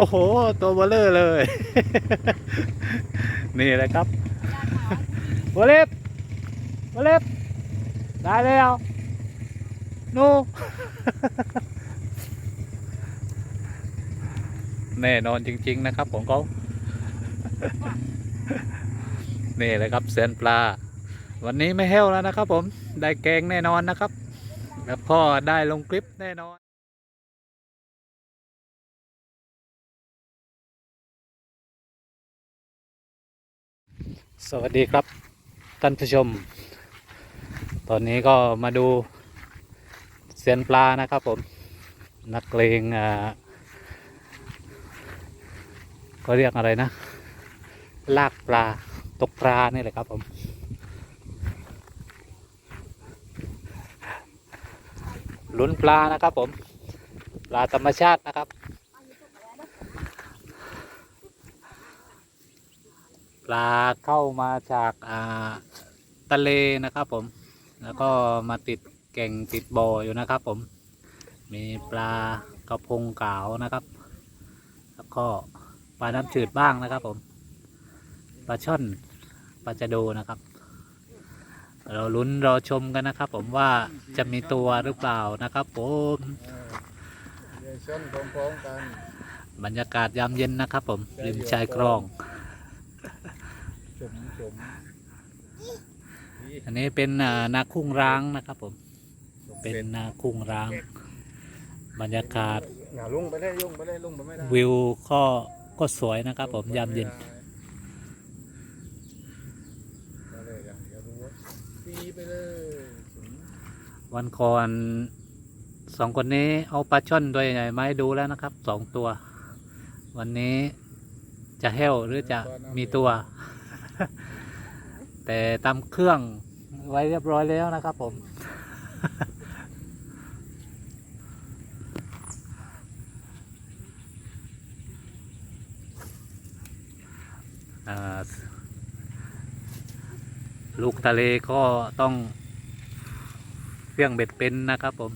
อ้โห ตัวเบลเลอร์เลย นี่เลยครับวอลเล็บวอลเล็บได้แล้วนูแน่นอนจริง ๆ นะครับของเขานี่เลยครับเซียนปลา วันนี้ไม่แห้วแล้วนะครับผมได้แกงแน่นอนนะครับ แล้วก็ได้ลงคลิปแน่นอน สวัสดีครับท่านผู้ชม ตอนนี้ก็มาดูเซียนปลานะครับผม นักเลงอ่าก็เรียกอะไรนะ ลากปลาตกปลานี่แหละครับผม ลุ้นปลานะครับผม ปลาธรรมชาตินะครับ ลาเข้ามาจากอ่าทะเลนะครับผม แล้วก็มาติดแก่งติดบ่ออยู่นะครับผม มีปลากระพงขาวนะครับ แล้วก็ปลาน้ำจืดบ้างนะครับผม ปลาช่อน ปลาจะโดนะครับ เราลุ้นรอชมกันนะครับ ผมว่าจะมีตัวหรือเปล่านะครับผมเดี๋ยวชนพร้อมๆกันบรรยากาศยามเย็นนะครับผมริมชายคลอง ชมชมอันนี้เป็นอ่านาคุ้งร้างนะครับผม เป็นนาคุ้งร้าง บรรยากาศหนาลุงไปได้ลุงไปได้ลุงไปไม่ได้วิวก็ก็สวยนะครับผมยามเย็นมาเลยอะเดี๋ยวดูว่าตีไปเลยถึงวันก่อนสองคนนี้เอาปลาช่อนตัวใหญ่ๆมาให้ดูแล้วนะครับสองตัว วันนี้จะแห้วหรือจะมีตัว แต่ตำเครื่องไว้เรียบร้อยแล้วนะครับผม ลูกทะเลก็ต้องเฟี้ยงเบ็ดเป็นนะครับผม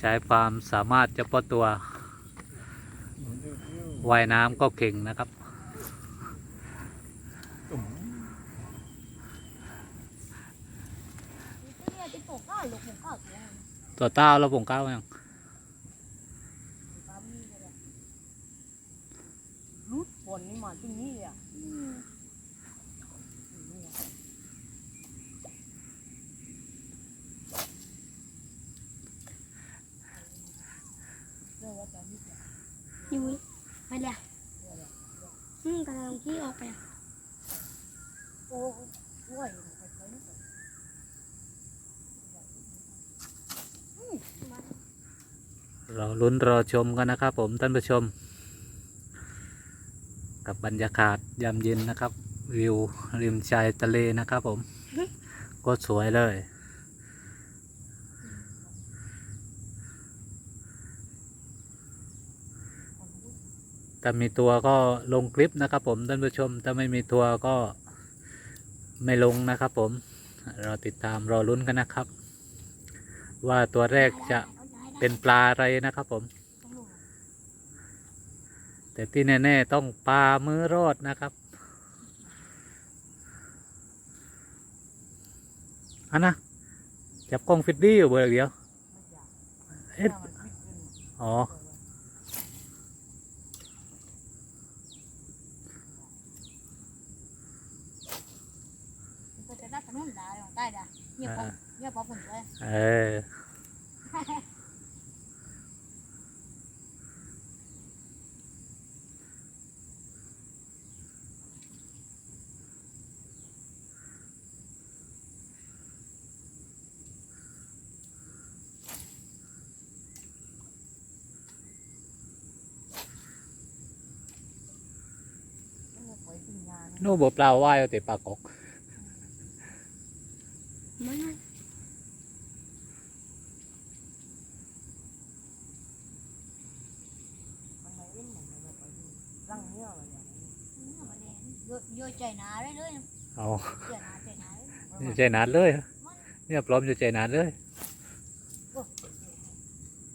ใช้ความสามารถเฉพาะตัว ว่ายน้ำก็เก่งนะครับ ตัวเต้าแล้วผมก้ายังรุดฝนนี่มาที่นี่อะเรื่องว่าจะนิดเดียว ยุ้ยไปเลยอืมกำลังที่ออกไปอะ โอ้โอ้ยไปไปนี่ก่อน เราลุ้นรอชมกันนะครับ ผมท่านผู้ชม กับบรรยากาศยามเย็นนะครับ วิวริมชายทะเลนะครับ ผมก็สวยเลย ถ้ามีตัวก็ลงคลิปนะครับ ผมท่านผู้ชม ถ้าไม่มีตัวก็ไม่ลงนะครับ ผม เราติดตามรอลุ้นกันนะครับ ว่าตัวแรกจะ เป็นปลาอะไรนะครับผม แต่ที่แน่ๆต้องปลามือรอดนะครับอันนะจับกล้องฟิตดี้อยู่เบอร์เดียวเอ๊ะอ๋อมันก็จะได้ถนนได้หรอได้ได้เงียบพอเงียบพอผลเลย เออ ไปถึงงา นนู่นบปลาว่ายเอาแต่ปลากกไม่ไม่มันไม่เล่นเหมือนมันไปดูรังเนี้ยอะไรอย่างนี้เยอะเยอะใจหนาเลยเลยเอาใจหนาใจหนาเลยใจหนาดเลย เนี่ยปลอมจะใจหนาดเลย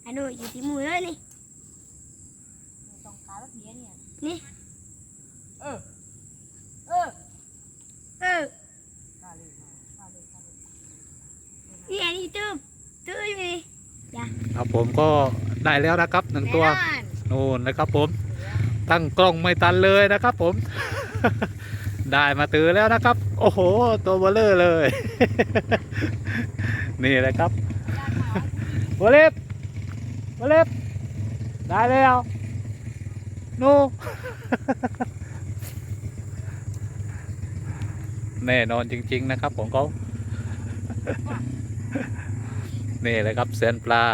อันนู้นอยู่ที่มือเลยนี่ต้องการแบบนี้เนี่ย นี่ เออเออ เออ ข้าเลยข้าเลยข้าเลย นี่อันนี้ตื้มตื้ออยู่นี่ ครับผมก็ได้แล้วนะครับหนึ่งตัวแน่นอนนู่นนะครับผมตั้งกล้องไม่ตันเลยนะครับผม ได้มาตือแล้วนะครับ โอ้โห ตัวเบลเลอร์เลย นี่เลยครับวอลเล็บวอลเล็บได้แล้วนูแน่นอนจริง ๆ นะครับผมเขา นี่เลยครับเซียนปลา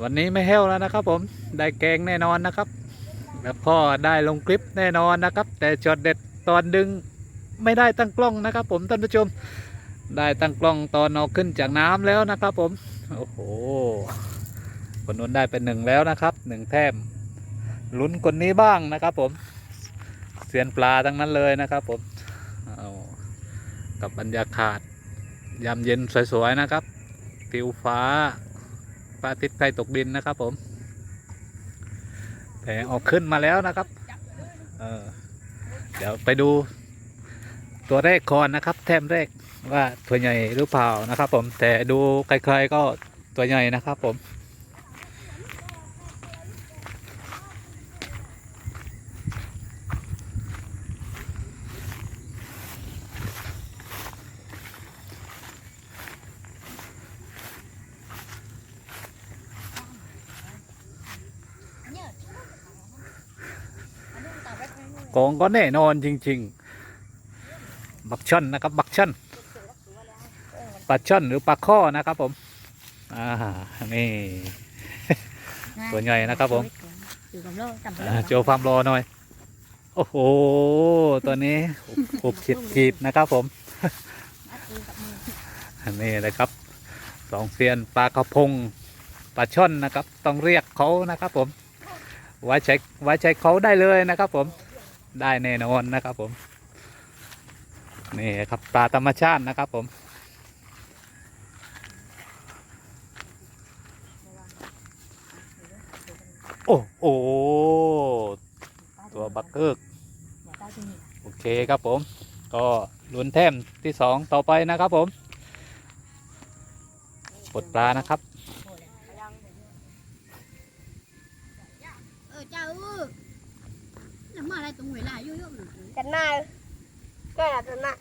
วันนี้ไม่แห้วแล้วนะครับผมได้แกงแน่นอนนะครับ แล้วพ่อได้ลงคลิปแน่นอนนะครับ แต่จอดเด็ดตอนดึงไม่ได้ตั้งกล้องนะครับ ผมท่านผู้ชมได้ตั้งกล้องตอนเอาขึ้นจากน้ำแล้วนะครับผมโอ้โหคนนู้นได้เป็นหนึ่งแล้วนะครับหนึ่งแต้มลุ้นคนนี้บ้างนะครับผมเสียนปลาทั้งนั้นเลยนะครับผมเอากับบรรยากาศยามเย็นสวยๆนะครับทิวฟ้า พระอาทิตย์ใกล้ตกดินนะครับผมแผงออกขึ้นมาแล้วนะครับ เออ เดี๋ยวไปดู ตัวแรกคอนนะครับ แทมแรกว่าตัวใหญ่หรือเปล่านะครับ ผม แต่ดูไกลๆก็ตัวใหญ่นะครับ ผม เนี่ยอันนี้มันตัดไว้ข้างนอ กกองก็แน่นอนจริง ๆ บักช่อนนะครับบักช่อนปลาช่อนหรือปลาข้อนะครับผมอ่านี่ตัวใหญ่นะครับผมอยู่กับโลกจำไปอ่าโจฟาร์มรอหน่อย โอ้โห ตัวนี้หกขีดขีดนะครับผมอันนี้เลยครับสองเซียนปลากระพงปลาช่อนนะครับ ต้องเรียกเขานะครับผมไว้ใจไว้ใจเขาได้เลยนะครับผม ได้แน่นอนนะครับผม นี่ครับปลาธรรมชาตินะครับผมโอ้โหตัวบักเกิกอย่าใต้ที่นี่โอเคครับผม ก็ลุ้นแต้มที่สองต่อไปนะครับผม ปลดปลานะครับ เออเจ้าเออ แล้วมาอะไรตรงเวลาเยอะๆหรือกันหน้าก็อยากจะหน้า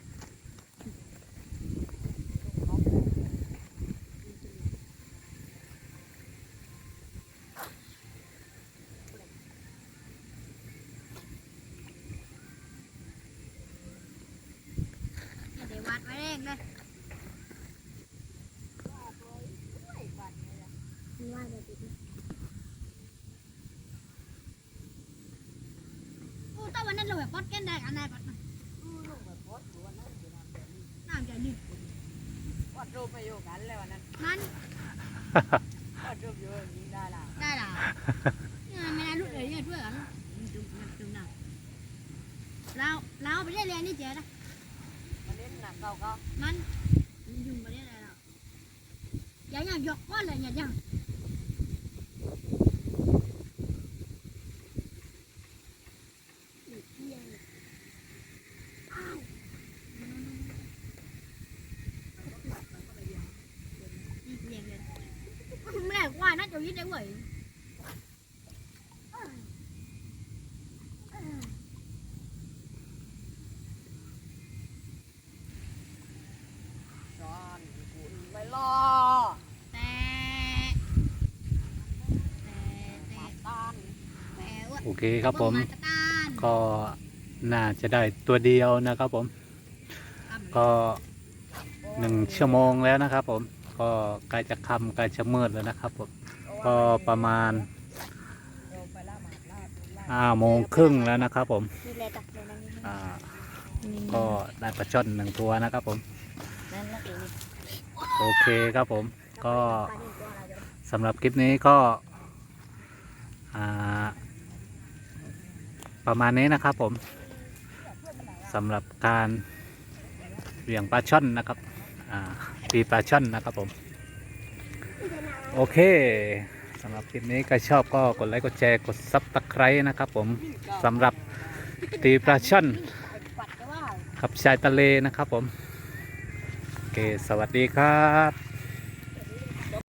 เดี๋ยววัดไว้แรงเลย ว่าจะติด กูต้อง วันนั้นเราแบบป๊อดกันได้กันได้ป๊อดนะน้ำจะนี่วัดรูปไปอยู่กันแล้ววันนั้นมันวัดรูปอยู่อย่างนี้ได้ละได้หรอเนี่ยไม่ได้รู้เลยเนี่ยช่วยกันจุ่มจุ่มน้ำเราเราไปเรียนเรียนนี่เจ๊นะวันนี้หนักเขาก็มันยุ่งไปเรียนอะไรเราอย่าอย่างยกก้อนเลยอย่าอย่าง lẽ qua nó cho biết đấy vậy ซ้อนกุนไว้รอแต่แต่ตานแต่ว่าโอเคครับผมาตรการก็น่าจะได้ตัวเดียวนะครับผม ก็หนึ่งชั่วโมงแล้วนะครับผม ก็ใกล้จะค่ำใกล้จะมืดแล้วนะครับผม ก็ประมาณลงไปล่าหมาล่าล่าห้าโมงครึ่งแล้วนะครับผมนี่เลยตักเลยนะอ่าก็ได้ปลาช่อนหนึ่งตัวนะครับผมนั่นละเองโอเคครับผมก็ปลาหนึ่งตัวอะไรเดี๋ยวสำหรับคลิปนี้ก็อ่าประมาณนี้นะครับผมสำหรับการเหวี่ยงปลาช่อนนะครับอ่าตีปลาช่อนนะครับผม โอเคสำหรับคลิปนี้ใครชอบก็กดไลค์กดแชร์กดซับตะไคร้นะครับผมสำหรับตีปลาช่อนกับชายทะเลนะครับผม โอเค สวัสดีครับ